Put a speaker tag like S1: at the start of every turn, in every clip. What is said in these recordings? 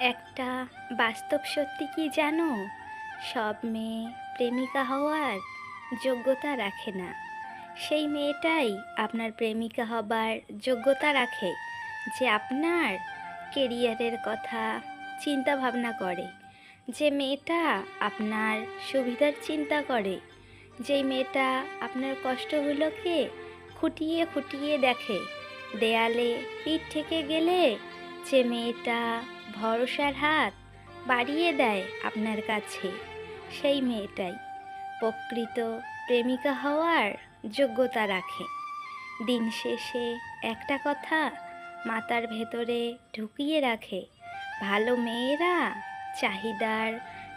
S1: একটা বাস্তব সত্যি কি জানো? সব মেয়ে প্রেমিকা হওয়ার যোগ্যতা রাখে না। সেই মেয়েটাই আপনার প্রেমিকা হবার যোগ্যতা রাখে, যে আপনার কেরিয়ারের কথা চিন্তা ভাবনা করে। যে মেয়েটা আপনার সুবিধার চিন্তা করে যেই মেয়েটা আপনার কষ্টগুলোকে খুঁটিয়ে খুঁটিয়ে দেখে, দেয়ালে পিঠ থেকে গেলে যে মেয়েটা ভরসার হাত বাড়িয়ে দেয় আপনার কাছে, সেই মেয়েটাই প্রকৃত প্রেমিকা হওয়ার যোগ্যতা রাখে। দিন শেষে একটা কথা মাথার ভেতরে ঢুকিয়ে রাখে, ভালো মেয়েরা চাহিদার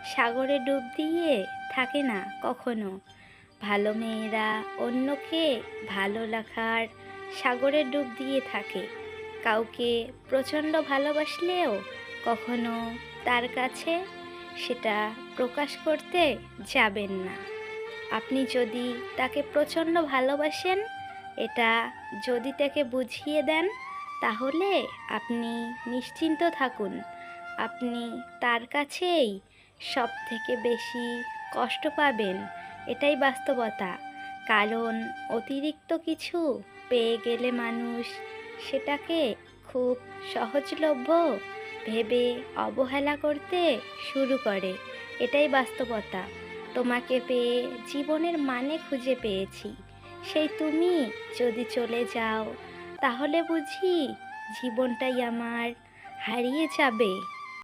S1: সাগরে ডুব দিয়ে থাকে না কখনো। ভালো মেয়েরা অন্যকে ভালো লাগার সাগরে ডুব দিয়ে থাকে। কাউকে প্রচণ্ড ভালোবাসলেও কখনো তার কাছে সেটা প্রকাশ করতে যাবেন না। আপনি যদি তাকে প্রচণ্ড ভালোবাসেন, এটা যদি তাকে বুঝিয়ে দেন, তাহলে আপনি নিশ্চিন্ত থাকুন। আপনি তার কাছেই সব থেকে বেশি কষ্ট পাবেন, এটাই বাস্তবতা। কারণ অতিরিক্ত কিছু পেয়ে গেলে মানুষ সেটাকে খুব সহজলভ্য ভেবে অবহেলা করতে শুরু করে। এটাই বাস্তবতা। তোমাকে পেয়ে জীবনের মানে খুঁজে পেয়েছি। সেই তুমি যদি চলে যাও, তাহলে বুঝি জীবনটাই আমার হারিয়ে যাবে।